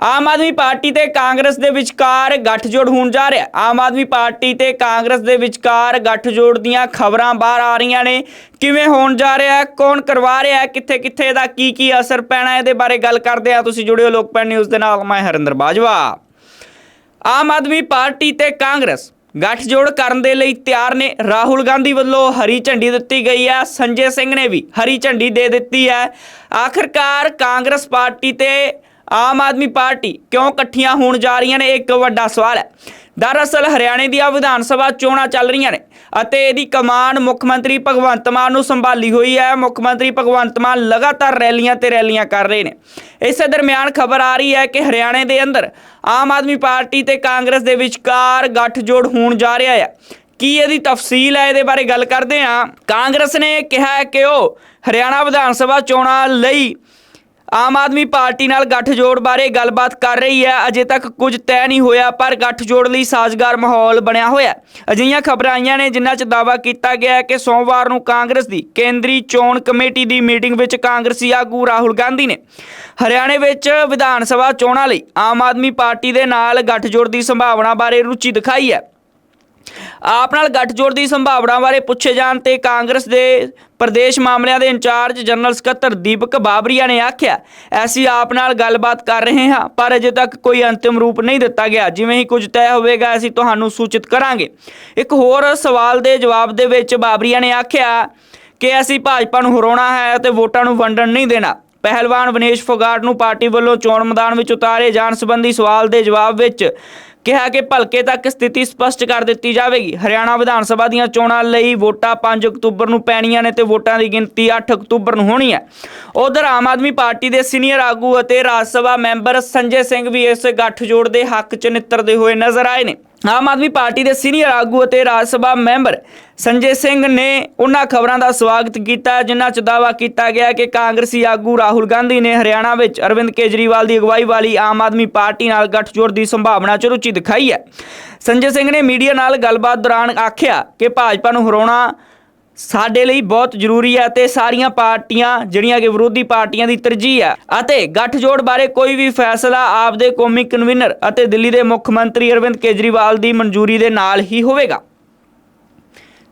ਆਮ Aadmi Party ਤੇ ਕਾਂਗਰਸ ਦੇ ਵਿਚਕਾਰ ਗੱਠਜੋੜ ਹੋਣ ਜਾ ਰਿਹਾ। ਆਮ ਆਦਮੀ ਪਾਰਟੀ ਤੇ ਕਾਂਗਰਸ ਦੇ ਵਿਚਕਾਰ ਗੱਠਜੋੜ ਦੀਆਂ ਖਬਰਾਂ ਬਾਹਰ ਆ ਰਹੀਆਂ ਨੇ। ਕਿਵੇਂ ਹੋਣ ਜਾ ਰਿਹਾ ਹੈ? ਕੌਣ ਕਰਵਾ ਰਿਹਾ ਹੈ? ਕਿੱਥੇ ਕਿੱਥੇ ਇਹਦਾ ਕੀ ਕੀ ਅਸਰ ਪੈਣਾ ਹੈ, ਇਹਦੇ ਬਾਰੇ ਗੱਲ ਕਰਦੇ ਆ ਤੁਸੀਂ ਜੁੜਿਓ ਲੋਕਪਾਲ ਨਿਊਜ਼ ਦੇ ਨਾਲ। ਮੈਂ ਹਰਿੰਦਰ ਬਾਜਵਾ। ਆਮ ਆਦਮੀ ਪਾਰਟੀ ਤੇ ਕਾਂਗਰਸ ਗੱਠਜੋੜ ਕਰਨ ਦੇ ਲਈ ਤਿਆਰ ਨੇ। ਰਾਹੁਲ ਗਾਂਧੀ ਵੱਲੋਂ ਹਰੀ ਝੰਡੀ ਦਿੱਤੀ ਗਈ ਹੈ। ਸੰਜੇ ਸਿੰਘ ਨੇ ਵੀ ਹਰੀ ਝੰਡੀ ਦੇ ਦਿੱਤੀ ਹੈ। ਆਖਰਕਾਰ ਕਾਂਗਰਸ ਪਾਰਟੀ ਤੇ ਆਮ ਆਦਮੀ ਪਾਰਟੀ ਕਿਉਂ ਇਕੱਠੀਆਂ ਹੋਣ ਜਾ ਰਹੀਆਂ ਨੇ? ਇੱਕ ਵੱਡਾ ਸਵਾਲ ਹੈ। ਦਰਅਸਲ ਹਰਿਆਣੇ ਦੀਆਂ ਵਿਧਾਨ ਸਭਾ ਚੋਣਾਂ ਚੱਲ ਰਹੀਆਂ ਨੇ ਅਤੇ ਇਹਦੀ ਕਮਾਨ ਮੁੱਖ ਮੰਤਰੀ ਭਗਵੰਤ ਮਾਨ ਨੂੰ ਸੰਭਾਲੀ ਹੋਈ ਹੈ। ਮੁੱਖ ਮੰਤਰੀ ਭਗਵੰਤ ਮਾਨ ਲਗਾਤਾਰ ਰੈਲੀਆਂ ਤੇ ਰੈਲੀਆਂ ਕਰ ਰਹੇ ਨੇ। ਇਸੇ ਦਰਮਿਆਨ ਖਬਰ ਆ ਰਹੀ ਹੈ ਕਿ ਹਰਿਆਣੇ ਦੇ ਅੰਦਰ ਆਮ ਆਦਮੀ ਪਾਰਟੀ ਤੇ ਕਾਂਗਰਸ ਦੇ ਵਿਚਕਾਰ ਗੱਠਜੋੜ ਹੋਣ ਜਾ ਰਿਹਾ ਹੈ। ਕੀ ਇਹਦੀ ਤਫਸੀਲ ਹੈ? ਇਹਦੇ ਬਾਰੇ ਗੱਲ ਕਰਦੇ ਹਾਂ। ਕਾਂਗਰਸ ਨੇ ਕਿਹਾ ਹੈ ਕਿ ਉਹ ਹਰਿਆਣਾ ਵਿਧਾਨ ਸਭਾ ਚੋਣਾਂ ਲਈ ਆਮ ਆਦਮੀ ਪਾਰਟੀ ਨਾਲ ਗੱਠਜੋੜ ਬਾਰੇ ਗੱਲਬਾਤ ਕਰ ਰਹੀ ਹੈ। ਅਜੇ ਤੱਕ ਕੁਝ ਤੈਅ ਨਹੀਂ ਹੋਇਆ, ਪਰ ਗੱਠਜੋੜ ਲਈ ਸਾਜ਼ਗਾਰ ਮਾਹੌਲ ਬਣਿਆ ਹੋਇਆ ਅਜਿਹੀਆਂ ਖਬਰਾਂ ਆਈਆਂ ਨੇ, ਜਿਨ੍ਹਾਂ 'ਚ ਦਾਅਵਾ ਕੀਤਾ ਗਿਆ ਹੈ ਕਿ ਸੋਮਵਾਰ ਨੂੰ ਕਾਂਗਰਸ ਦੀ ਕੇਂਦਰੀ ਚੋਣ ਕਮੇਟੀ ਦੀ ਮੀਟਿੰਗ ਵਿੱਚ ਕਾਂਗਰਸੀ ਆਗੂ ਰਾਹੁਲ ਗਾਂਧੀ ਨੇ ਹਰਿਆਣੇ ਵਿੱਚ ਵਿਧਾਨ ਸਭਾ ਚੋਣਾਂ ਲਈ ਆਮ ਆਦਮੀ ਪਾਰਟੀ ਦੇ ਨਾਲ ਗੱਠਜੋੜ ਦੀ ਸੰਭਾਵਨਾ ਬਾਰੇ ਰੁਚੀ ਦਿਖਾਈ ਹੈ। ਆਪ ਨਾਲ ਗੱਠਜੋੜ ਦੀ ਸੰਭਾਵਨਾ ਬਾਰੇ ਪੁੱਛੇ ਜਾਣ ਤੇ ਕਾਂਗਰਸ ਦੇ ਪ੍ਰਦੇਸ਼ ਮਾਮਲਿਆਂ ਦੇ ਇੰਚਾਰਜ ਜਨਰਲ ਸਕੱਤਰ ਦੀਪਕ ਬਾਬਰੀਆ ਨੇ ਆਖਿਆ, ਅਸੀਂ ਆਪ ਨਾਲ ਗੱਲਬਾਤ ਕਰ ਰਹੇ ਹਾਂ, ਪਰ ਅਜੇ ਤੱਕ ਕੋਈ ਅੰਤਿਮ ਰੂਪ ਨਹੀਂ ਦਿੱਤਾ ਗਿਆ। ਜਿਵੇਂ ਹੀ ਕੁਝ ਤੈਅ ਹੋਵੇਗਾ, ਅਸੀਂ ਤੁਹਾਨੂੰ ਸੂਚਿਤ ਕਰਾਂਗੇ। ਇੱਕ ਹੋਰ ਸਵਾਲ ਦੇ ਜਵਾਬ ਦੇ ਵਿੱਚ ਬਾਬਰੀਆ ਨੇ ਆਖਿਆ ਕਿ ਅਸੀਂ ਭਾਜਪਾ ਨੂੰ ਹਰਾਉਣਾ ਹੈ ਅਤੇ ਵੋਟਾਂ ਨੂੰ ਵੰਡਣ ਨਹੀਂ ਦੇਣਾ। ਪਹਿਲਵਾਨ ਵਿਨੇਸ਼ ਫੋਗਾਟ ਨੂੰ ਪਾਰਟੀ ਵੱਲੋਂ ਚੋਣ ਮੈਦਾਨ ਵਿੱਚ ਉਤਾਰੇ ਜਾਣ ਸੰਬੰਧੀ ਸਵਾਲ ਦੇ ਜਵਾਬ ਵਿੱਚ ਕਿਹਾ ਕਿ ਭਲਕੇ ਤੱਕ ਸਥਿਤੀ ਸਪਸ਼ਟ ਕਰ ਦਿੱਤੀ ਜਾਵੇਗੀ। ਹਰਿਆਣਾ ਵਿਧਾਨ ਸਭਾ ਦੀਆਂ ਚੋਣਾਂ ਲਈ ਵੋਟਾਂ 5 ਅਕਤੂਬਰ ਨੂੰ ਪੈਣੀਆਂ ਨੇ ਤੇ ਵੋਟਾਂ ਦੀ ਗਿਣਤੀ 8 ਅਕਤੂਬਰ ਨੂੰ ਹੋਣੀ ਹੈ। ਉਧਰ ਆਮ ਆਦਮੀ ਪਾਰਟੀ ਦੇ ਸੀਨੀਅਰ ਆਗੂ ਅਤੇ ਰਾਜ ਸਭਾ ਮੈਂਬਰ ਸੰਜੇ ਸਿੰਘ ਵੀ ਇਸ ਗੱਠਜੋੜ ਦੇ ਹੱਕ 'ਚ ਨਿੱਤਰਦੇ ਹੋਏ ਨਜ਼ਰ ਆਏ ਨੇ। ਆਮ ਆਦਮੀ ਪਾਰਟੀ ਦੇ ਸੀਨੀਅਰ ਆਗੂ ਅਤੇ ਰਾਜ ਸਭਾ ਮੈਂਬਰ ਸੰਜੇ ਸਿੰਘ ਨੇ ਉਹਨਾਂ ਖਬਰਾਂ ਦਾ ਸਵਾਗਤ ਕੀਤਾ, ਜਿਨ੍ਹਾਂ 'ਚ ਦਾਅਵਾ ਕੀਤਾ ਗਿਆ ਕਿ ਕਾਂਗਰਸੀ ਆਗੂ ਰਾਹੁਲ ਗਾਂਧੀ ਨੇ ਹਰਿਆਣਾ ਵਿੱਚ ਅਰਵਿੰਦ ਕੇਜਰੀਵਾਲ ਦੀ ਅਗਵਾਈ ਵਾਲੀ ਆਮ ਆਦਮੀ ਪਾਰਟੀ ਨਾਲ ਗੱਠਜੋੜ ਦੀ ਸੰਭਾਵਨਾ 'ਚ ਰੁਚੀ ਦਿਖਾਈ ਹੈ। ਸੰਜੇ ਸਿੰਘ ਨੇ ਮੀਡੀਆ ਨਾਲ ਗੱਲਬਾਤ ਦੌਰਾਨ ਆਖਿਆ ਕਿ ਭਾਜਪਾ ਨੂੰ ਹਰਾਉਣਾ ਸਾਡੇ ਲਈ ਬਹੁਤ ਜ਼ਰੂਰੀ ਹੈ ਅਤੇ ਸਾਰੀਆਂ ਪਾਰਟੀਆਂ ਜਿਹੜੀਆਂ ਕਿ ਵਿਰੋਧੀ ਪਾਰਟੀਆਂ ਦੀ ਤਰਜੀਹ ਹੈ ਅਤੇ ਗੱਠਜੋੜ ਬਾਰੇ ਕੋਈ ਵੀ ਫੈਸਲਾ ਆਪਦੇ ਕੌਮੀ ਕਨਵੀਨਰ ਅਤੇ ਦਿੱਲੀ ਦੇ ਮੁੱਖ ਮੰਤਰੀ ਅਰਵਿੰਦ ਕੇਜਰੀਵਾਲ ਦੀ ਮਨਜ਼ੂਰੀ ਦੇ ਨਾਲ ਹੀ ਹੋਵੇਗਾ।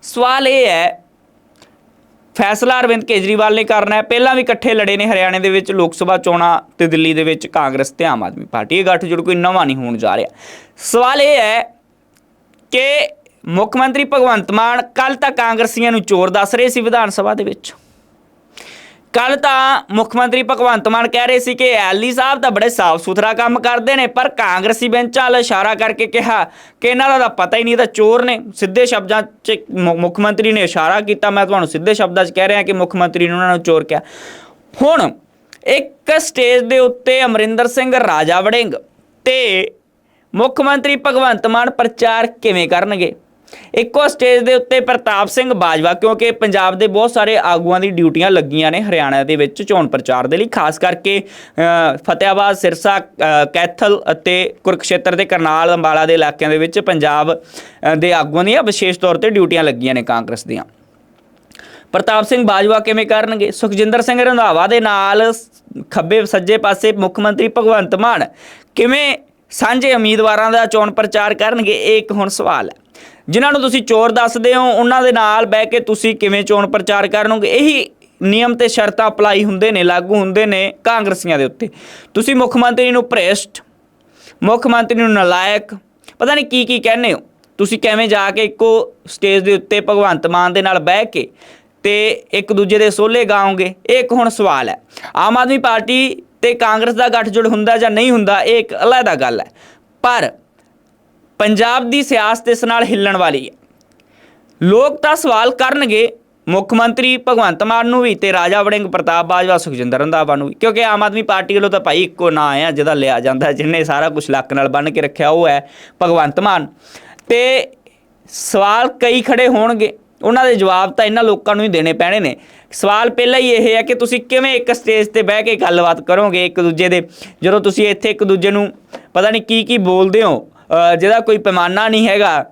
ਸਵਾਲ ਇਹ ਹੈ, ਫੈਸਲਾ ਅਰਵਿੰਦ ਕੇਜਰੀਵਾਲ ਨੇ ਕਰਨਾ ਹੈ। ਪਹਿਲਾਂ ਵੀ ਇਕੱਠੇ ਲੜੇ ਨੇ ਹਰਿਆਣੇ ਦੇ ਵਿੱਚ, ਲੋਕ ਸਭਾ ਚੋਣਾਂ ਤੇ ਦਿੱਲੀ ਦੇ ਵਿੱਚ ਕਾਂਗਰਸ ਤੇ ਆਮ ਆਦਮੀ ਪਾਰਟੀ। ਇਹ ਗੱਠਜੋੜ ਕੋਈ ਨਵਾਂ ਨਹੀਂ ਹੋਣ ਜਾ ਰਿਹਾ। ਸਵਾਲ ਇਹ ਹੈ ਕਿ ਮੁੱਖ ਮੰਤਰੀ ਭਗਵੰਤ ਮਾਨ ਕੱਲ ਤਾਂ ਕਾਂਗਰਸੀਆਂ ਨੂੰ ਚੋਰ ਦੱਸ ਰਹੇ ਸੀ ਵਿਧਾਨ ਸਭਾ ਦੇ ਵਿੱਚ। ਕੱਲ ਤਾਂ ਮੁੱਖ ਮੰਤਰੀ ਭਗਵੰਤ ਮਾਨ ਕਹਿ ਰਹੇ ਸੀ ਕਿ ਐਲੀ ਸਾਹਿਬ ਤਾਂ ਬੜੇ ਸਾਫ਼ ਸੁਥਰਾ ਕੰਮ ਕਰਦੇ ਨੇ, ਪਰ ਕਾਂਗਰਸੀ ਬੈਂਚਾਂ ਵੱਲ ਇਸ਼ਾਰਾ ਕਰਕੇ ਕਿਹਾ ਕਿ ਇਹਨਾਂ ਦਾ ਤਾਂ ਪਤਾ ਹੀ ਨਹੀਂ ਤਾਂ ਚੋਰ ਨੇ। ਸਿੱਧੇ ਸ਼ਬਦਾਂ 'ਚ ਮੁੱਖ ਮੰਤਰੀ ਨੇ ਇਸ਼ਾਰਾ ਕੀਤਾ, ਮੈਂ ਤੁਹਾਨੂੰ ਸਿੱਧੇ ਸ਼ਬਦਾਂ 'ਚ ਕਹਿ ਰਿਹਾ ਕਿ ਮੁੱਖ ਮੰਤਰੀ ਨੇ ਉਹਨਾਂ ਨੂੰ ਚੋਰ ਕਿਹਾ। ਹੁਣ ਇੱਕ ਸਟੇਜ ਦੇ ਉੱਤੇ ਅਮਰਿੰਦਰ ਸਿੰਘ ਰਾਜਾ ਵੜਿੰਗ ਤੇ ਮੁੱਖ ਮੰਤਰੀ ਭਗਵੰਤ ਮਾਨ ਪ੍ਰਚਾਰ ਕਿਵੇਂ ਕਰਨਗੇ? ਇੱਕੋ ਸਟੇਜ ਦੇ ਉੱਤੇ ਪ੍ਰਤਾਪ ਸਿੰਘ ਬਾਜਵਾ ਕਿਉਂਕਿ ਪੰਜਾਬ ਦੇ ਬਹੁਤ ਸਾਰੇ ਆਗੂਆਂ ਦੀ ਡਿਊਟੀਆਂ ਲੱਗੀਆਂ ਨੇ ਹਰਿਆਣਾ ਦੇ ਵਿੱਚ ਚੋਣ ਪ੍ਰਚਾਰ ਦੇ ਲਈ ਖਾਸ ਕਰਕੇ ਅ, ਫਤਿਆਬਾਦ ਸਿਰਸਾ ਕੈਥਲ ਅਤੇ ਕੁਰਕਸ਼ੇਤਰ ਦੇ ਕਰਨਾਲ ਅੰਬਾਲਾ ਦੇ ਇਲਾਕਿਆਂ ਦੇ ਵਿੱਚ ਪੰਜਾਬ ਦੇ ਆਗੂਆਂ ਦੀਆਂ ਵਿਸ਼ੇਸ਼ ਤੌਰ ਤੇ ਡਿਊਟੀਆਂ ਲੱਗੀਆਂ ਨੇ ਕਾਂਗਰਸ ਦੀਆਂ। ਪ੍ਰਤਾਪ ਸਿੰਘ ਬਾਜਵਾ ਕਿਵੇਂ ਕਰਨਗੇ? ਸੁਖਜਿੰਦਰ ਸਿੰਘ ਰੰਧਾਵਾ ਦੇ ਨਾਲ ਖੱਬੇ ਸੱਜੇ ਪਾਸੇ ਮੁੱਖ ਮੰਤਰੀ ਭਗਵੰਤ ਮਾਨ ਕਿਵੇਂ ਸਾਂਝੇ ਉਮੀਦਵਾਰਾਂ ਦਾ ਚੋਣ ਪ੍ਰਚਾਰ ਕਰਨਗੇ? ਇਹ ਇੱਕ ਹੁਣ ਸਵਾਲ ਹੈ। ਜਿਨ੍ਹਾਂ ਨੂੰ ਤੁਸੀਂ ਚੋਰ ਦੱਸਦੇ ਹੋ, ਉਹਨਾਂ ਦੇ ਨਾਲ ਬਹਿ ਕੇ ਤੁਸੀਂ ਕਿਵੇਂ ਚੋਣ ਪ੍ਰਚਾਰ ਕਰਨੋਗੇ? ਇਹੀ ਨਿਯਮ ਤੇ ਸ਼ਰਤਾਂ ਅਪਲਾਈ ਹੁੰਦੇ ਨੇ, ਲਾਗੂ ਹੁੰਦੇ ਨੇ ਕਾਂਗਰਸੀਆਂ ਦੇ ਉੱਤੇ। ਤੁਸੀਂ ਮੁੱਖ ਮੰਤਰੀ ਨੂੰ ਭ੍ਰਿਸ਼ਟ, ਮੁੱਖ ਮੰਤਰੀ ਨੂੰ ਨਲਾਇਕ, ਪਤਾ ਨਹੀਂ ਕੀ ਕੀ ਕਹਿੰਦੇ ਹੋ। ਤੁਸੀਂ ਕਿਵੇਂ ਜਾ ਕੇ ਇੱਕੋ ਸਟੇਜ ਦੇ ਉੱਤੇ ਭਗਵੰਤ ਮਾਨ ਦੇ ਨਾਲ ਬਹਿ ਕੇ ਤੇ ਇੱਕ ਦੂਜੇ ਦੇ ਸੋਲੇ ਗਾਓਗੇ? ਇਹ ਇੱਕ ਹੁਣ ਸਵਾਲ ਹੈ। ਆਮ ਆਦਮੀ ਪਾਰਟੀ ਤੇ ਕਾਂਗਰਸ ਦਾ ਗੱਠਜੋੜ ਹੁੰਦਾ ਜਾਂ ਨਹੀਂ ਹੁੰਦਾ, ਇਹ ਇੱਕ ਅਲੱਗਾ ਗੱਲ ਹੈ। ਪਰ ਪੰਜਾਬ ਦੀ ਸਿਆਸਤ ਇਸ ਨਾਲ ਹਿੱਲਣ ਵਾਲੀ ਹੈ। ਲੋਕ ਤਾਂ ਸਵਾਲ ਕਰਨਗੇ, ਮੁੱਖ ਮੰਤਰੀ ਭਗਵੰਤ ਮਾਨ ਨੂੰ ਵੀ ਤੇ ਰਾਜਾ ਵੜਿੰਗ ਪ੍ਰਤਾਪ ਬਾਜਵਾ ਸੁਖਜਿੰਦਰ ਰੰਧਾਵਾ ਨੂੰ ਵੀ, ਕਿਉਂਕਿ ਆਮ ਆਦਮੀ ਪਾਰਟੀ ਵੱਲੋਂ ਤਾਂ ਭਾਈ ਇੱਕੋ ਨਾਂ ਆ ਜਿਹਦਾ ਲਿਆ ਜਾਂਦਾ, ਜਿਹਨੇ ਸਾਰਾ ਕੁਝ ਲੱਕ ਨਾਲ ਬੰਨ ਕੇ ਰੱਖਿਆ, ਉਹ ਹੈ ਭਗਵੰਤ ਮਾਨ। ਤੇ ਸਵਾਲ ਕਈ ਖੜੇ ਹੋਣਗੇ, ਉਹਨਾਂ ਦੇ ਜਵਾਬ ਤਾਂ ਇਹਨਾਂ ਲੋਕਾਂ ਨੂੰ ਹੀ ਦੇਣੇ ਪੈਣੇ ਨੇ। ਸਵਾਲ ਪਹਿਲਾਂ ਹੀ ਇਹ ਹੈ ਕਿ ਤੁਸੀਂ ਕਿਵੇਂ ਇੱਕ ਸਟੇਜ ਤੇ ਬਹਿ ਕੇ ਗੱਲਬਾਤ ਕਰੋਗੇ ਇੱਕ ਦੂਜੇ ਦੇ? ਜਦੋਂ ਤੁਸੀਂ ਇੱਥੇ ਇੱਕ ਦੂਜੇ ਨੂੰ ਪਤਾ ਨਹੀਂ ਕੀ ਕੀ ਬੋਲਦੇ ਹੋ ਜਿਹਦਾ ਕੋਈ ਪੈਮਾਨਾ ਨਹੀਂ ਹੈਗਾ।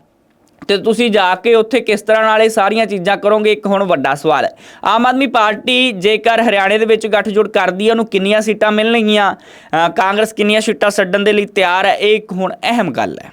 ਤੇ ਤੁਸੀਂ ਜਾ ਕੇ ਉੱਥੇ ਕਿਸ ਤਰ੍ਹਾਂ ਨਾਲ ਇਹ ਸਾਰੀਆਂ ਚੀਜ਼ਾਂ ਕਰੋਗੇ? ਇੱਕ ਹੁਣ ਵੱਡਾ ਸਵਾਲ ਹੈ। ਆਮ ਆਦਮੀ ਪਾਰਟੀ ਜੇਕਰ ਹਰਿਆਣੇ ਦੇ ਵਿੱਚ ਗੱਠਜੋੜ ਕਰਦੀ ਹੈ ਉਹਨੂੰ ਕਿੰਨੀਆਂ ਸੀਟਾਂ ਮਿਲਣਗੀਆਂ? ਕਾਂਗਰਸ ਕਿੰਨੀਆਂ ਸੀਟਾਂ ਛੱਡਣ ਦੇ ਲਈ ਤਿਆਰ ਹੈ? ਇਹ ਇੱਕ ਹੁਣ ਅਹਿਮ ਗੱਲ ਹੈ।